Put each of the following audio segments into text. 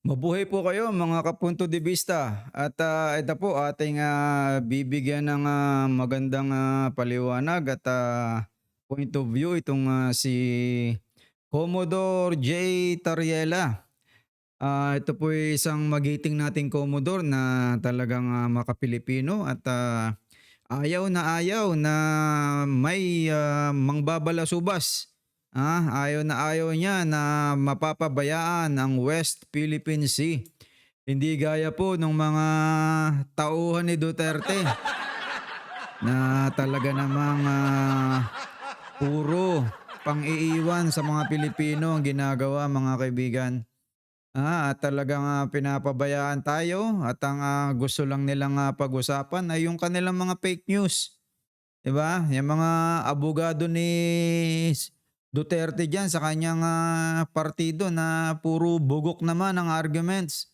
Mabuhay po kayo mga kapunto de vista at ah, ito po ating ah, bibigyan ng ah, magandang ah, paliwanag at ah, point of view itong ah, si Commodore J. Tariela. Ah, ito po isang magiting nating Commodore na talagang ah, makapilipino at ah, ayaw na ayaw na may ah, mangbabalasubas. Ah, ayaw na ayaw niya na mapapabayaan ang West Philippine Sea. Hindi gaya po ng mga tauhan ni Duterte na talaga namang ah, puro pang-iiwan sa mga Pilipino ang ginagawa mga kaibigan. Ah, at talagang ah, pinapabayaan tayo at ang ah, gusto lang nilang ah, pag-usapan ay yung kanilang mga fake news. 'Di ba? Yung mga abogado ni Duterte diyan sa kanyang ah, partido na puro bugok naman ang arguments.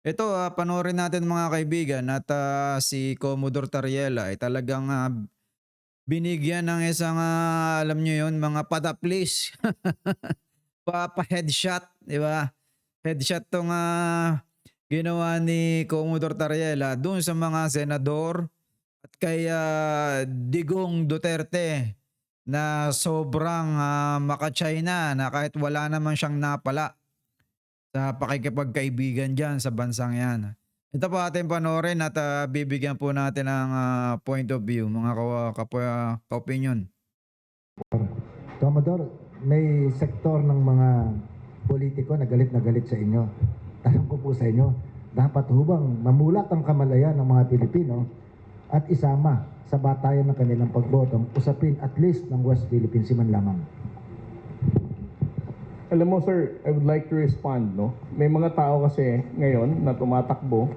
Ito, ah, panoorin natin mga kaibigan at ah, si Commodore Tariela ay talagang ah, binigyan ng isang, ah, alam nyo yun, mga padaplis. pa, pa headshot, di ba? Headshot tong ah, ginawa ni Commodore Tariela doon sa mga senador at kay ah, Digong Duterte na sobrang ah, maka-China na kahit wala naman siyang napala sa pakikipagkaibigan dyan sa bansang yan. Ito po ating panoorin at ah, bibigyan po natin ng ah, point of view, mga ka- ka- ka-opinion. Commodore, may sektor ng mga politiko na galit na galit sa inyo. Tanong ko po sa inyo, dapat hubang mamulat ang kamalayan ng mga Pilipino at isama sa batayan ng kanilang pagbotong usapin at least ng West Philippine Sea man lamang. Alam mo sir, I would like to respond, no? May mga tao kasi ngayon na tumatakbo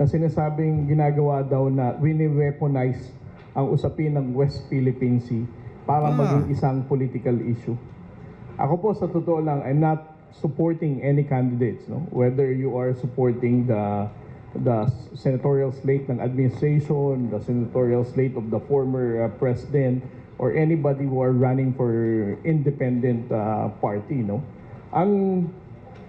na sinasabing ginagawa daw na wini-weaponize ang usapin ng West Philippine Sea para Ah. maging isang political issue. Ako po sa totoo lang, I'm not supporting any candidates, no? Whether you are supporting the the senatorial slate ng administration, the senatorial slate of the former uh, president, or anybody who are running for independent uh, party, no? Ang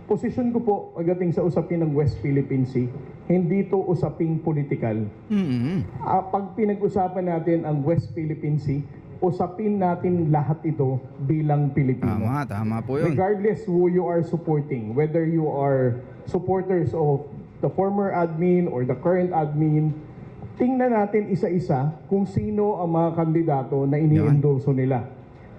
posisyon ko po pagdating sa usapin ng West Philippine Sea, hindi to usaping political. mm Ah, pag pinag-usapan natin ang West Philippine Sea, usapin natin lahat ito bilang Pilipino. Tama, tama po yun. Regardless who you are supporting, whether you are supporters of the former admin or the current admin, tingnan natin isa-isa kung sino ang mga kandidato na ini-endorso nila.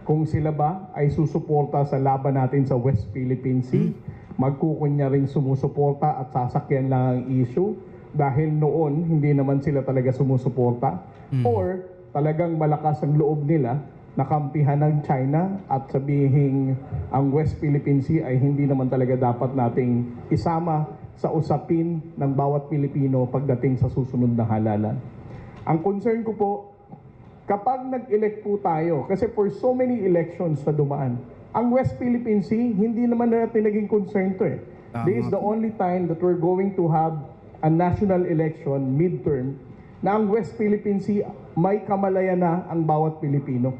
Kung sila ba ay susuporta sa laban natin sa West Philippine Sea, magkukunya rin sumusuporta at sasakyan lang ang issue dahil noon hindi naman sila talaga sumusuporta. Or talagang malakas ang loob nila nakampihan ng China at sabihin ang West Philippine Sea ay hindi naman talaga dapat nating isama sa usapin ng bawat Pilipino pagdating sa susunod na halalan. Ang concern ko po, kapag nag-elect po tayo, kasi for so many elections na dumaan, ang West Philippine Sea, hindi naman natin naging concern to eh. Tama This is the only time that we're going to have a national election midterm na ang West Philippine Sea may kamalayan na ang bawat Pilipino.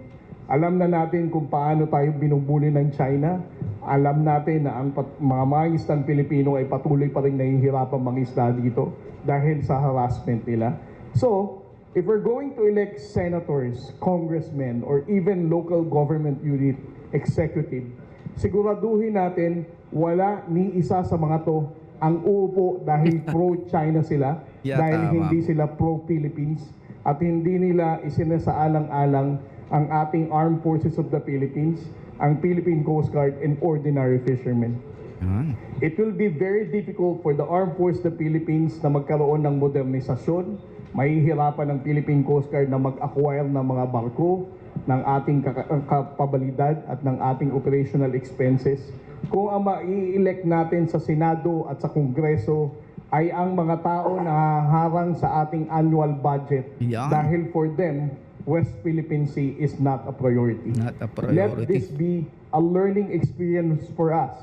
Alam na natin kung paano tayo binubuli ng China. Alam natin na ang pat- mga mangisdang Pilipino ay patuloy pa rin nahihirapan mangisda dito dahil sa harassment nila. So, if we're going to elect senators, congressmen, or even local government unit executive, siguraduhin natin wala ni isa sa mga to ang uupo dahil pro-China sila, Yeah, dahil tama. hindi sila pro-Philippines, at hindi nila isinasaalang-alang ang ating armed forces of the Philippines, ang Philippine Coast Guard, and ordinary fishermen. It will be very difficult for the Armed Force of the Philippines na magkaroon ng modernisasyon. Mahihirapan ng Philippine Coast Guard na mag-acquire ng mga barko, ng ating kapabalidad at ng ating operational expenses. Kung ang mai-elect natin sa Senado at sa Kongreso ay ang mga tao na harang sa ating annual budget Yan. dahil for them, West Philippine Sea is not a priority. Not a Let priority. this be a learning experience for us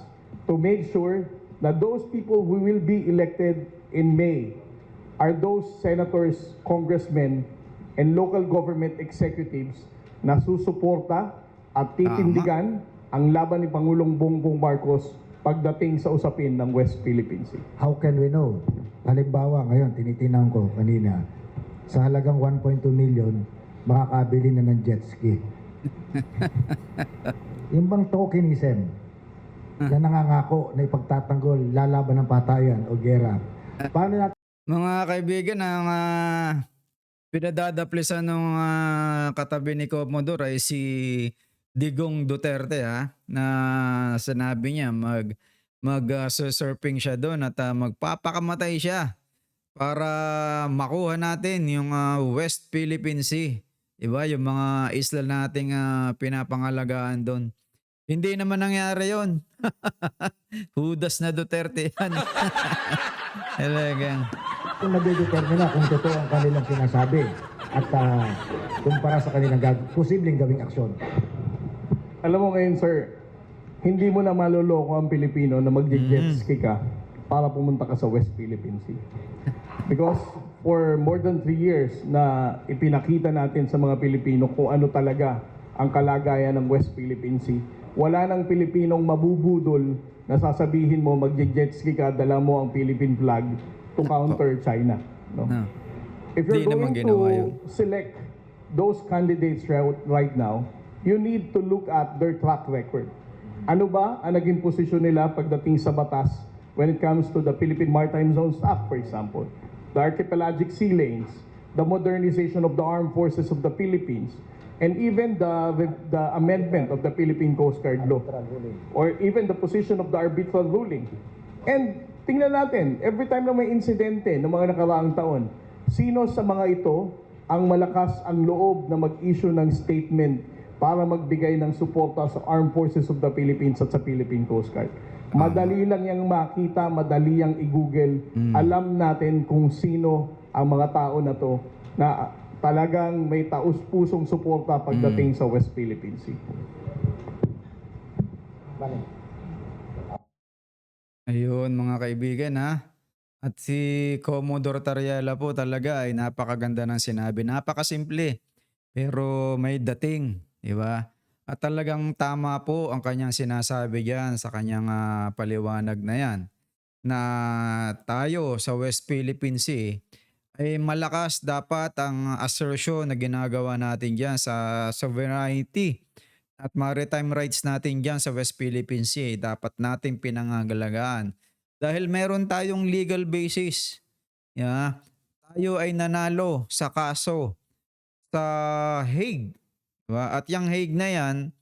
to make sure that those people who will be elected in May are those senators, congressmen, and local government executives na susuporta at titindigan ang laban ni Pangulong Bongbong Marcos pagdating sa usapin ng West Philippine Sea. How can we know? Halimbawa, ngayon, tinitinan ko kanina, sa halagang 1.2 million, makakabili na ng jet ski. yung bang tokenism na nangangako na ipagtatanggol, lalaban ng patayan o gera. Paano natin Mga kaibigan, ang uh, pinadadaplisan ng ah, katabi ni Commodore ay si Digong Duterte ha, na sinabi niya mag mag ah, surfing siya doon at ah, magpapakamatay siya para makuha natin yung ah, West Philippine Sea. Diba? Yung mga isla nating ah, pinapangalagaan doon. Hindi naman nangyari yon. Hudas na Duterte yan. Talagang. kung nade-determine na kung totoo ang kanilang sinasabi at ah, kumpara sa kanilang gag- posibleng gawing aksyon? Alam mo ngayon, sir, hindi mo na maloloko ang Pilipino na mag-jet ski ka para pumunta ka sa West Philippine Sea. Because for more than three years na ipinakita natin sa mga Pilipino kung ano talaga ang kalagayan ng West Philippine Sea, wala nang Pilipinong mabubudol na sasabihin mo mag-jet ski ka, dala mo ang Philippine flag to counter China. No? No. If you're Di going to yun. select those candidates right, right now, you need to look at their track record. Ano ba ang naging posisyon nila pagdating sa batas when it comes to the Philippine Maritime Zones Act, for example, the archipelagic sea lanes, the modernization of the armed forces of the Philippines, and even the, the amendment of the Philippine Coast Guard Law or even the position of the arbitral ruling. And tingnan natin, every time na may insidente ng mga nakaraang taon, sino sa mga ito ang malakas ang loob na mag-issue ng statement para magbigay ng suporta sa Armed Forces of the Philippines at sa Philippine Coast Guard. Madali lang yang makita, madali yang i-google. Alam natin kung sino ang mga tao na to na talagang may taus-pusong suporta pagdating sa West Philippine Sea. Ayun mga kaibigan ha. At si Commodore Tariela po talaga ay napakaganda ng sinabi. Napakasimple. Pero may dating. Di ba? At talagang tama po ang kanyang sinasabi diyan sa kanyang ah, paliwanag na yan. Na tayo sa West Philippine Sea ay malakas dapat ang assertion na ginagawa natin diyan sa sovereignty at maritime rights natin diyan sa West Philippine Sea. Dapat nating pinangangalagaan. Dahil meron tayong legal basis. Yeah. Tayo ay nanalo sa kaso sa Hague. Diba? At yung Hague na yan,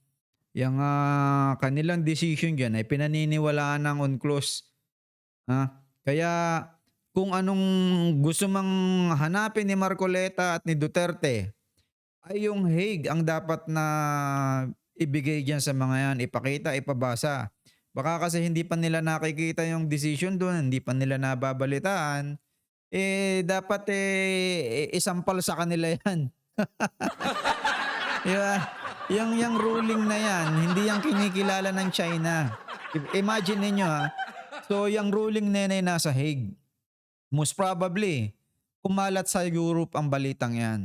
yung ah, kanilang decision dyan ay pinaniniwalaan ng UNCLOS. Ha? Kaya kung anong gusto mang hanapin ni Marcoleta at ni Duterte, ay yung Hague ang dapat na ibigay dyan sa mga yan, ipakita, ipabasa. Baka kasi hindi pa nila nakikita yung decision doon, hindi pa nila nababalitaan, eh dapat eh isampal sa kanila yan. Diba? Yung, yung ruling na yan, hindi yung kinikilala ng China. Imagine ninyo ha. So, yung ruling na yan nasa Hague. Most probably, kumalat sa Europe ang balitang yan.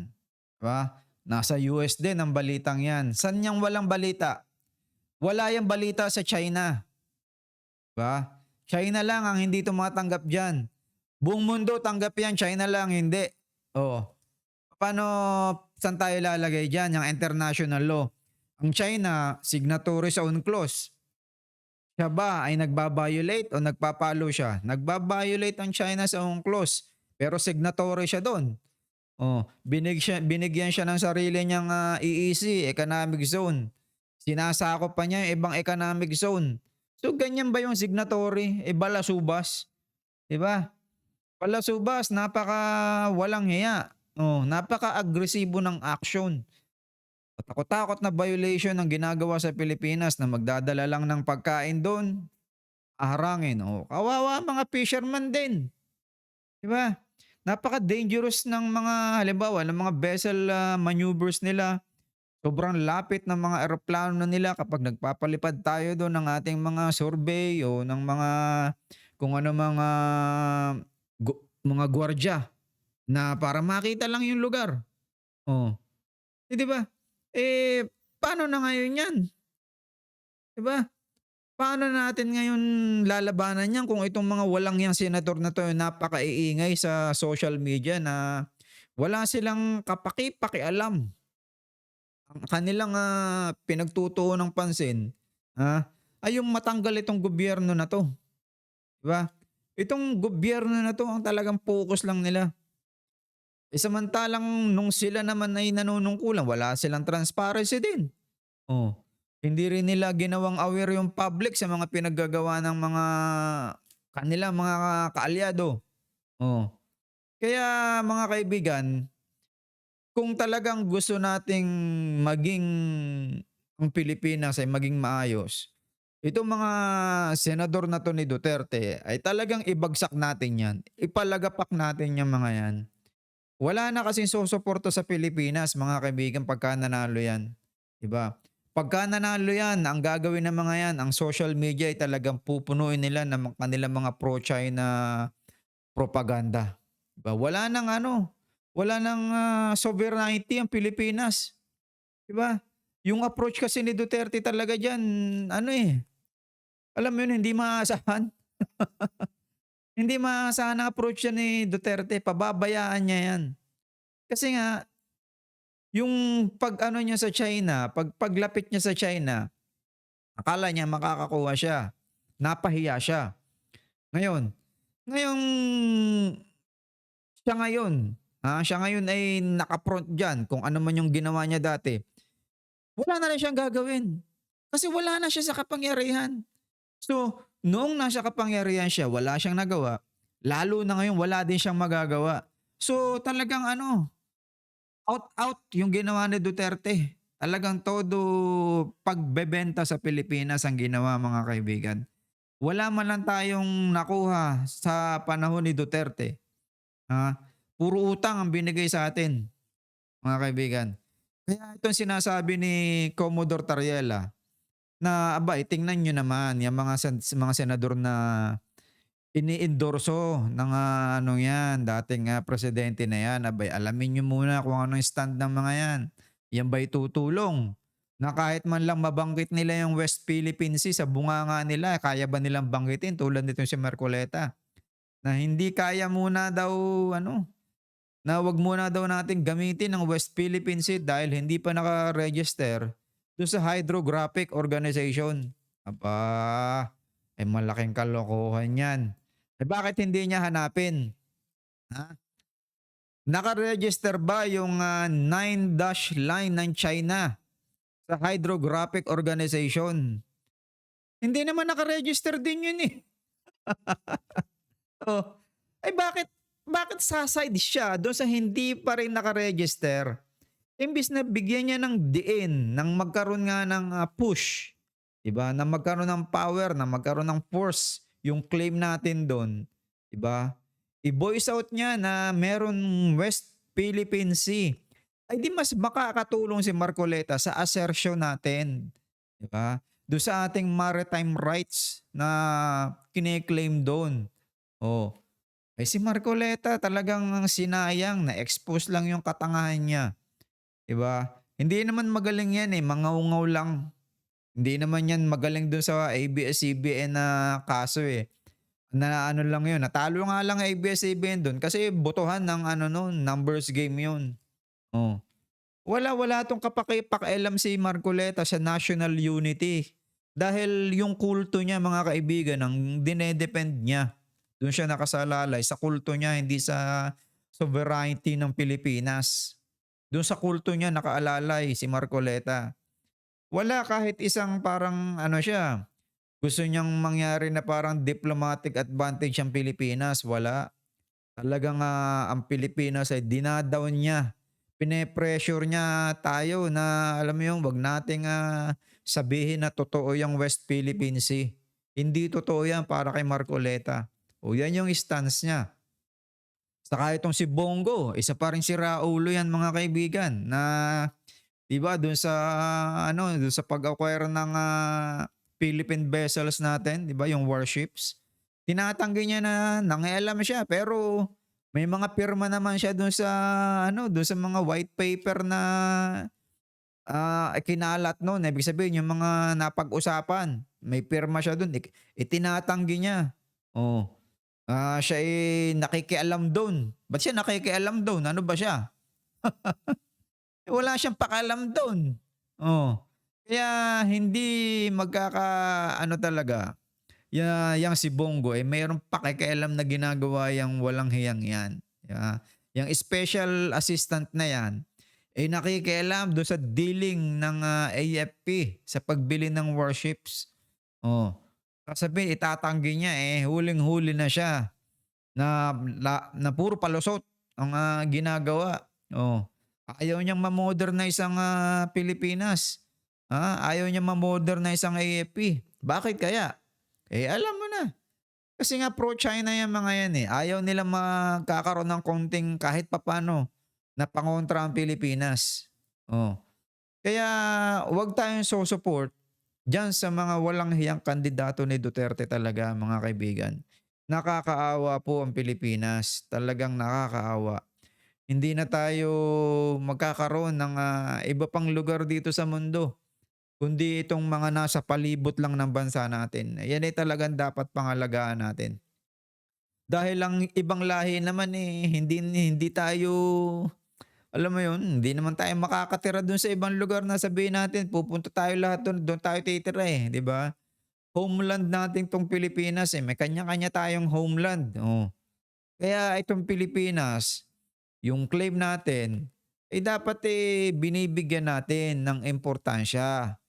Diba? Nasa US din ang balitang yan. San yung walang balita? Wala yung balita sa China. Diba? China lang ang hindi tumatanggap dyan. Buong mundo tanggap yan, China lang hindi. Oo. Paano, saan tayo lalagay dyan? Yung international law. Ang China, signatory sa UNCLOS. Siya ba ay nagbabiolate o nagpapalo siya? Nagbabiolate ang China sa UNCLOS. Pero signatory siya doon. Oh, binig binigyan siya ng sarili niyang ah, EEC, Economic Zone. Sinasakop pa niya yung ibang economic zone. So ganyan ba yung signatory? E balasubas. 'Di ba? Balasubas, napaka walang hiya. Oh, napaka-agresibo ng action. Takot-takot na violation ng ginagawa sa Pilipinas na magdadala lang ng pagkain doon. Aharangin. Oh, kawawa ang mga fisherman din. 'Di ba? Napaka-dangerous ng mga halimbawa ng mga vessel ah, maneuvers nila. Sobrang lapit ng mga eroplano na nila kapag nagpapalipad tayo doon ng ating mga survey o ng mga kung ano mga gu- mga gwardiya na para makita lang yung lugar. Oh. Eh, 'di ba? Eh paano na ngayon 'yan? 'Di ba? Paano natin ngayon lalabanan yan kung itong mga walang yang senador na to napakaiingay sa social media na wala silang kapaki-pakialam. Ang kanilang ah, pinagtutuon ng pansin ah, ay yung matanggal itong gobyerno na to. Diba? Itong gobyerno na to ang talagang focus lang nila. E samantalang nung sila naman ay nanunungkulan, wala silang transparency din. Oh. Hindi rin nila ginawang aware yung public sa mga pinaggagawa ng mga kanila mga kaalyado. Oh. Kaya mga kaibigan, kung talagang gusto nating maging ang Pilipinas ay maging maayos, itong mga senador na to ni Duterte ay talagang ibagsak natin yan. Ipalagapak natin yung mga yan. Wala na kasing susuporta sa Pilipinas, mga kaibigan, pagka nanalo yan. Diba? Pagka nanalo yan, ang gagawin ng mga yan, ang social media ay talagang pupunuin nila ng kanilang mga pro-China propaganda. Diba? Wala nang ano, wala nang ah, sovereignty ang Pilipinas. Diba? Yung approach kasi ni Duterte talaga dyan, ano eh, alam mo yun, hindi maasahan. hindi maasahan ang approach yan ni Duterte, pababayaan niya yan. Kasi nga, yung pag ano niya sa China, pag paglapit niya sa China, akala niya makakakuha siya. Napahiya siya. Ngayon, ngayong siya ngayon, ha, siya ngayon ay nakapront dyan kung ano man yung ginawa niya dati. Wala na rin siyang gagawin. Kasi wala na siya sa kapangyarihan. So, noong nasa kapangyarihan siya, wala siyang nagawa. Lalo na ngayon, wala din siyang magagawa. So, talagang ano, out-out yung ginawa ni Duterte. Talagang todo pagbebenta sa Pilipinas ang ginawa mga kaibigan. Wala man lang tayong nakuha sa panahon ni Duterte. Ha? Puro utang ang binigay sa atin, mga kaibigan. Kaya itong sinasabi ni Commodore Tariela na aba, tingnan nyo naman yung mga, sen- mga senador na ini-endorso ng ah, ano yan, dating ah, presidente na yan, abay, alamin nyo muna kung ano yung stand ng mga yan. Yan ba'y tutulong? Na kahit man lang mabanggit nila yung West Philippine Sea sa bunganga nila, kaya ba nilang banggitin tulad nitong si Mercoleta? Na hindi kaya muna daw, ano, na wag muna daw natin gamitin ang West Philippine Sea dahil hindi pa naka-register doon sa Hydrographic Organization. Aba, ay malaking kalokohan yan. Eh bakit hindi niya hanapin? Ha? Naka-register ba yung ah, 9-dash line ng China sa Hydrographic Organization? Hindi naman naka-register din yun eh. oh. Ay bakit bakit saside siya doon sa hindi pa rin naka-register? Imbis na bigyan niya ng diin, ng magkaroon nga ng ah, push, 'di ba? Na magkaroon ng power, na magkaroon ng force yung claim natin doon, 'di ba? I-voice out niya na meron West Philippine Sea. Ay di mas makakatulong si Marcoleta sa assertion natin, 'di ba? Doon sa ating maritime rights na kine-claim doon. Oh. Ay si Marcoleta talagang sinayang na expose lang yung katangahan niya. 'Di ba? Hindi naman magaling yan eh, mangaungaw lang. Hindi naman yan magaling dun sa ABS-CBN na kaso eh. Na ano lang yun, natalo nga lang ABS-CBN dun kasi botohan ng ano no, numbers game yun. Oh. Wala wala tong kapakipakialam si Marcoleta sa national unity. Dahil yung kulto niya mga kaibigan ang dinedepend niya. Doon siya nakasalalay sa kulto niya hindi sa sovereignty ng Pilipinas. Doon sa kulto niya nakaalalay si Marcoleta. Wala kahit isang parang ano siya. Gusto niyang mangyari na parang diplomatic advantage ang Pilipinas. Wala. Talagang ah, ang Pilipinas ay dinadown niya. Pine-pressure niya tayo na alam mo yung wag nating ah, sabihin na totoo yung West Philippine Sea. Hindi totoo yan para kay Marcoleta. O yan yung stance niya. Saka itong si Bongo, isa pa rin si Raulo yan mga kaibigan na 'di ba doon sa ano, doon sa pag-acquire ng ah, Philippine vessels natin, 'di ba, yung warships. Tinatanggi niya na nangialam siya pero may mga pirma naman siya doon sa ano, doon sa mga white paper na ah, kinalat noon. Ibig sabihin yung mga napag-usapan may pirma siya doon, itinatanggi niya. Oh. Ah, siya ay nakikialam doon. Ba't siya nakikialam doon? Ano ba siya? Wala siyang pakalam doon. Oh. Kaya hindi magkaka ano talaga. Ya, yang si Bongo eh mayroong pakikialam na ginagawa yang walang hiyang yan. Yeah. Yung special assistant na yan eh nakikialam doon sa dealing ng ah, AFP sa pagbili ng warships. Oh. Sasabihin, itatanggi niya eh, huling-huli na siya na, la, na puro palusot ang ah, ginagawa. Oh. Ayaw niyang ma-modernize ang ah, Pilipinas. Ah, ayaw niya ma-modernize ang AFP. Bakit kaya? Eh, alam mo na. Kasi nga pro-China yung mga yan eh. Ayaw nila magkakaroon ng konting kahit papano na pangontra ang Pilipinas. Oh. Kaya wag tayong so-support dyan sa mga walang hiyang kandidato ni Duterte talaga mga kaibigan. Nakakaawa po ang Pilipinas. Talagang nakakaawa. Hindi na tayo magkakaroon ng ah, iba pang lugar dito sa mundo. Kundi itong mga nasa palibot lang ng bansa natin. Yan ay talagang dapat pangalagaan natin. Dahil ang ibang lahi naman eh, hindi, hindi tayo, alam mo yun, hindi naman tayo makakatira dun sa ibang lugar na sabihin natin, pupunta tayo lahat dun, doon tayo titira eh, di ba? Homeland natin tong Pilipinas eh, may kanya-kanya tayong homeland. Oh. Kaya itong Pilipinas, yung claim natin, eh dapat eh binibigyan natin ng importansya.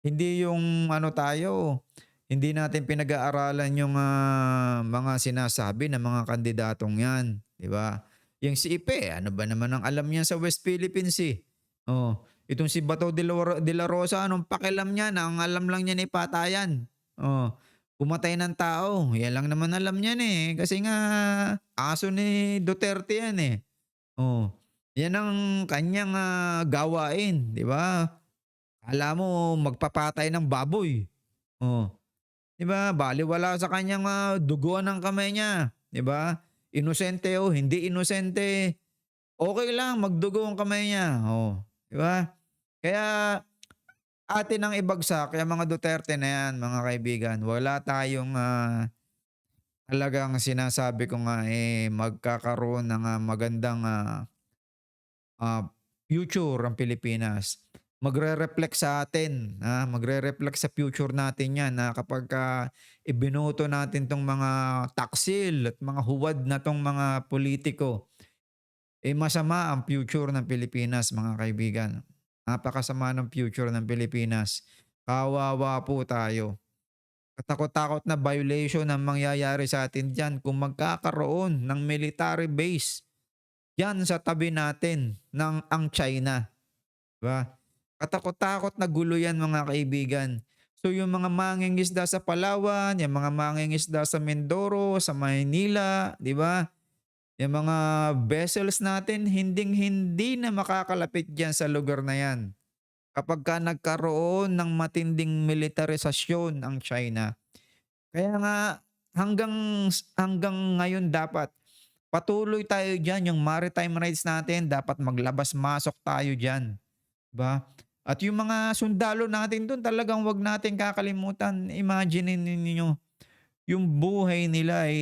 Hindi yung ano tayo, hindi natin pinag-aaralan yung ah, mga sinasabi ng mga kandidatong yan. Di ba? Yung si Ipe, ano ba naman ang alam niya sa West Philippines eh. Oh, itong si Bato de la, de la Rosa, anong pakialam niya na ang alam lang niya ni patayan. Oh, pumatay ng tao. Yan lang naman alam niya eh. Kasi nga, aso ni Duterte yan eh. Oh, yan ang kanyang ah, gawain, di ba? Kala mo magpapatay ng baboy. Oh. 'Di ba? Baliwala sa kanyang ah, duguan ng kamay niya, 'di ba? Inosente o hindi inosente. Okay lang magdugo ang kamay niya. Oh, 'di ba? Kaya atin ang ibagsak yung mga Duterte na yan, mga kaibigan. Wala tayong ah, talagang sinasabi ko nga eh magkakaroon ng ah, magandang ah, ah, future ang Pilipinas magre-reflect sa atin, ah, magre-reflect sa future natin 'yan na kapag ka ibinoto natin tong mga taksil at mga huwad na tong mga politiko, eh masama ang future ng Pilipinas, mga kaibigan. Napakasama ng future ng Pilipinas. Kawawa po tayo. Katakot-takot na violation ang mangyayari sa atin diyan kung magkakaroon ng military base yan sa tabi natin ng ang China. Diba? Katakot-takot na gulo yan mga kaibigan. So yung mga mangingisda sa Palawan, yung mga mangingisda sa Mindoro, sa Maynila, di ba? Yung mga vessels natin, hinding-hindi na makakalapit dyan sa lugar na yan. Kapag ka nagkaroon ng matinding militarisasyon ang China. Kaya nga hanggang hanggang ngayon dapat patuloy tayo dyan. Yung maritime rights natin, dapat maglabas-masok tayo dyan. Ba? At yung mga sundalo natin doon, talagang wag natin kakalimutan. Imagine ninyo, yung buhay nila ay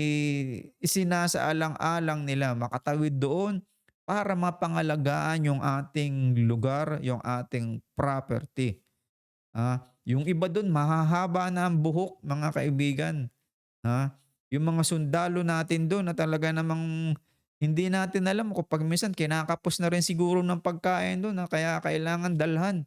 isinasaalang-alang nila makatawid doon para mapangalagaan yung ating lugar, yung ating property. Ah, yung iba doon mahahaba na ang buhok, mga kaibigan. Ha? Yung mga sundalo natin doon na talaga namang hindi natin alam kung pag minsan kinakapos na rin siguro ng pagkain doon na kaya kailangan dalhan.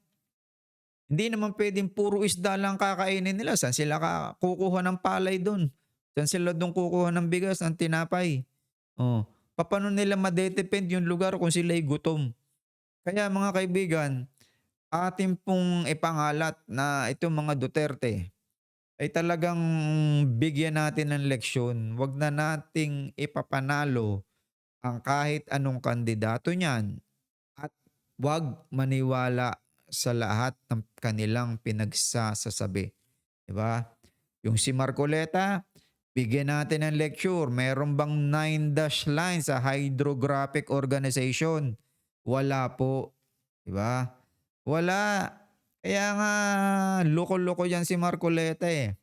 Hindi naman pwedeng puro isda lang kakainin nila. Saan sila kukuha ng palay doon? Saan sila doon kukuha ng bigas, ng tinapay? Oh. Paano nila madetepend yung lugar kung sila'y gutom? Kaya mga kaibigan, atin pong ipangalat na itong mga Duterte ay talagang bigyan natin ng leksyon. Huwag na nating ipapanalo ang kahit anong kandidato niyan at wag maniwala sa lahat ng kanilang pinagsasasabi. Diba? Yung si Marcoleta, bigyan natin ng lecture. Meron bang 9 dash line sa Hydrographic Organization? Wala po. Diba? Wala. Kaya nga loko-loko yan si Marcoleta eh.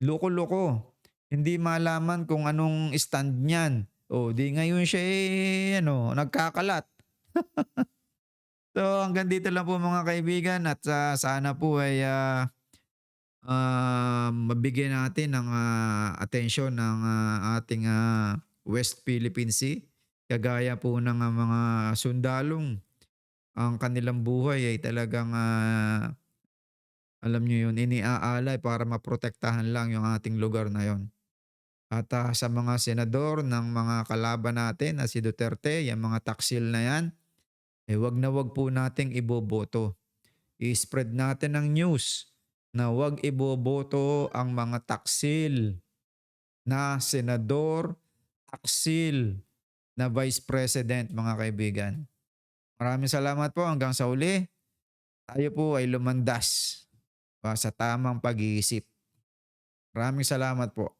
Loko-loko. Hindi malaman kung anong stand niyan. O di ngayon siya eh, ano, nagkakalat. so hanggang dito lang po mga kaibigan at ah, sana po ay ah, ah, mabigyan natin ng ah, atensyon ng ah, ating ah, West Philippine Sea. Kagaya po ng ah, mga sundalong ang kanilang buhay ay talagang ah, alam nyo yun, iniaalay para maprotektahan lang yung ating lugar na yon. At ah, sa mga senador ng mga kalaban natin na si Duterte, yung mga taksil na yan, eh wag na wag po nating iboboto. I-spread natin ang news na wag iboboto ang mga taksil na senador, taksil na vice president mga kaibigan. Maraming salamat po hanggang sa uli. Tayo po ay lumandas sa tamang pag-iisip. Maraming salamat po.